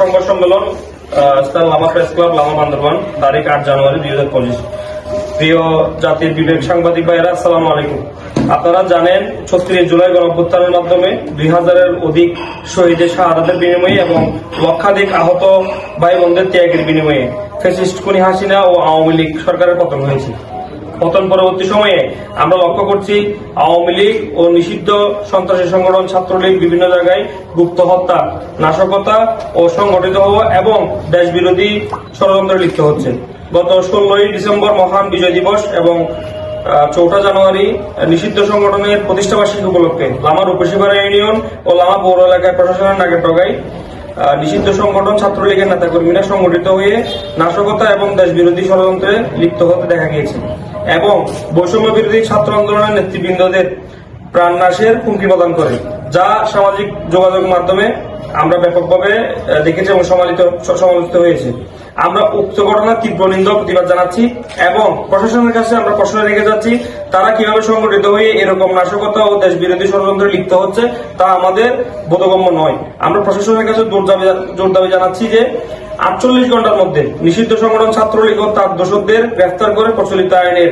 সংবাদ সম্মেলন Lama press club, Lama Bandarban, তারিখ আট জানুয়ারি দুই হাজার পঁচিশ। প্রিয় জাতির বিবেক সাংবাদিক আলাইকুম। আপনারা জানেন, ছত্রিশ জুলাই গণঅভ্যুত্থানের মাধ্যমে দুই হাজারের অধিক শহীদের শাহাদাতের বিনিময়ে এবং লক্ষাধিক আহত ভাই বোনদের ত্যাগের বিনিময়ে ফ্যাসিস্ট খুনি হাসিনা ও আওয়ামী লীগ সরকারের পতন হয়েছে। পতন পরবর্তী সময়ে আমরা লক্ষ্য করছি আওয়ামী লীগ ও নিষিদ্ধ সন্ত্রাসী সংগঠন ছাত্রলীগ বিভিন্ন জায়গায় গুপ্ত হত্যা নাশকতা ও সংগঠিত হওয়া এবং দেশ বিরোধী ষড়যন্ত্রে লিপ্ত হচ্ছে। গত ষোলোই ডিসেম্বর মহান বিজয় দিবস এবং চৌঠা জানুয়ারি নিষিদ্ধ সংগঠনের প্রতিষ্ঠাবার্ষিকী উপলক্ষে লামা রূপসীপাড়া ইউনিয়ন ও লামা পৌর এলাকায় প্রশাসনের নাগের টগায় আহ, নিষিদ্ধ সংগঠন ছাত্রলীগের নেতাকর্মীরা সংগঠিত হয়ে নাশকতা এবং দেশ বিরোধী ষড়যন্ত্রে লিপ্ত হতে দেখা গিয়েছে। এবং বৈষম্য বিরোধী ছাত্র আন্দোলনের নেতৃবৃন্দদের প্রাণনাশের হুমকি প্রদান করে, যা সামাজিক যোগাযোগ মাধ্যমে আমরা ব্যাপকভাবে দেখেছি এবং সমালোচিত সমালোচিত হয়েছে। আমরা উক্ত ঘটনার তীব্র নিন্দা প্রতিবাদ জানাচ্ছি এবং প্রশাসনের কাছে আমরা প্রশ্ন রেখে যাচ্ছি, তারা কীভাবে সংগঠিত হয়ে এরকম নাশকতা ও দেশ বিরোধী ষড়যন্ত্রে লিপ্ত হচ্ছে, তা আমাদের বোধগম্য নয়। আমরা প্রশাসনের কাছে জোর দাবি জানাচ্ছি যে আটচল্লিশ ঘণ্টার মধ্যে নিষিদ্ধ সংগঠন ছাত্রলীগ ও তার দোষকদের গ্রেফতার করে প্রচলিত আইনের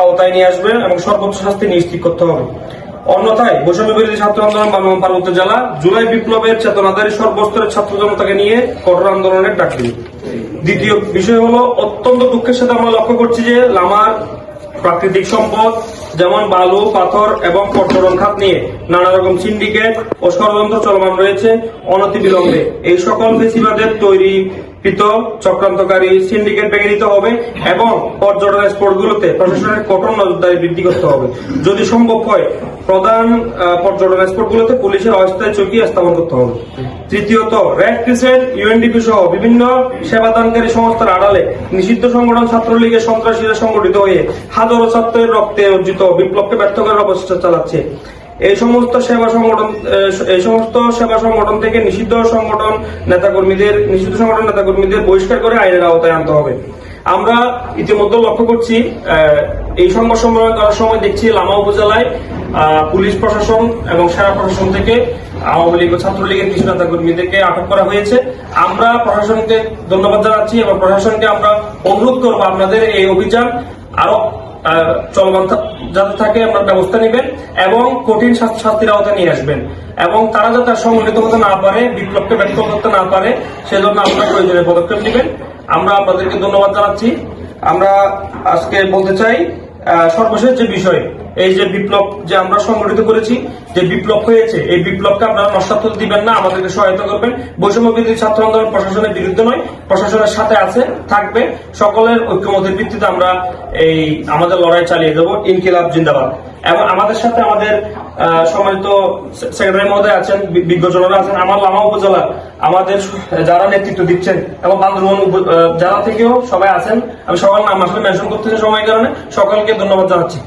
আওতায় নিয়ে আসবেন এবং সর্বোচ্চ শাস্তি নিশ্চিত করতে হবে। অন্যথায় বৈষম্য বিরোধী ছাত্র আন্দোলন বাংলা পার্বত্য জেলা জুলাই বিপ্লবের চেতনাধারী সর্বস্তরের ছাত্র জনতাকে নিয়ে কঠোর আন্দোলনের ডাক দিল দ্বিতীয় বিষয় হলো, অত্যন্ত দুঃখের সাথে আমরা লক্ষ্য করছি যে লামার প্রাকৃতিক সম্পদ, যেমন বালু, পাথর এবং পর্যটন খাত নিয়ে নানা রকম সিন্ডিকেট ও ষড়যন্ত্র চলমান রয়েছে অনতিবিলম্বে। এই সকল বেশিবাদের তৈরি চক্রান্তকারী সিন্ডিকেট ভেঙে দিতে হবে এবং পর্যটন স্পটগুলোতে প্রশাসনের কঠোর নজরদারি বৃদ্ধি করতে হবে। যদি সম্ভব হয়, প্রধান পর্যটন স্পটগুলোতে পুলিশের অস্থায়ী চৌকি স্থাপন করতে হবে। তৃতীয়ত, রেড ক্রিসেন্ট, ইউএনডিপি সহ বিভিন্ন সেবাদানকারী সংস্থার আড়ালে নিষিদ্ধ সংগঠন ছাত্রলীগের সন্ত্রাসীরা সংগঠিত হয়ে হাজারো ছাত্রের রক্তে অর্জিত বিপ্লবকে ব্যর্থ করার অবস্থা চালাচ্ছে। এই সমস্ত সেবা সংগঠন এই সমস্ত সেবা সংগঠন থেকে নিষিদ্ধ সংগঠন নেতাকর্মীদের, নিষিদ্ধ সংগঠন নেতাকর্মীদের বহিষ্কার করে আইনের আওতায় আনতে হবে। আমরা ইতিমধ্যে লক্ষ্য করছি এই সংবাদ সম্মেলন করার সময় দেখছি লামা উপজেলায় পুলিশ প্রশাসন এবং সেনা প্রশাসন থেকে আওয়ামী লীগ ও ছাত্রলীগের কিছু নেতাকর্মীদেরকে আটক করা হয়েছে। আমরা প্রশাসনকে ধন্যবাদ জানাচ্ছি এবং প্রশাসনকে আমরা অনুরোধ করব আপনাদের এই অভিযান আরও চলমান যাতে থাকে আপনার ব্যবস্থা নেবেন এবং কঠিন শাস্তি- শাস্তির আওতায় নিয়ে আসবেন। এবং তারা যাতে সংগঠিত হতে না পারে, বিপ্লবকে ব্যক্ত করতে না পারে, সেজন্য আপনার প্রয়োজনীয় পদক্ষেপ নেবেন। আমরা আপনাদেরকে ধন্যবাদ জানাচ্ছি। আমরা আজকে বলতে চাই সর্বশেষ যে বিষয় এই যে বিপ্লব যে আমরা সংগঠিত করেছি, যে বিপ্লব হয়েছে, এই বিপ্লবকে আপনারা হতে দিবেন না, আমাদেরকে সহায়তা করবেন। বৈষম্য বিরোধী ছাত্র আন্দোলন প্রশাসনের বিরুদ্ধে নয়, প্রশাসনের সাথে আছে, থাকবে। সকলের ঐক্যমতের ভিত্তিতে আমরা এই আমাদের লড়াই চালিয়ে যাব ইনকিলাব জিন্দাবাদ। এবং আমাদের সাথে আমাদের সম্মানিত সেক্রেটারি মহোদয় আছেন বিজ্ঞজনরা আছেন, আমার লামা উপজেলা আমাদের যারা নেতৃত্ব দিচ্ছেন এবং বান্দরবন জেলা থেকেও সবাই আছেন। আমি সকাল নাম আসলে মেনশন করতেছি সময় কারণে, সকলকে ধন্যবাদ জানাচ্ছি।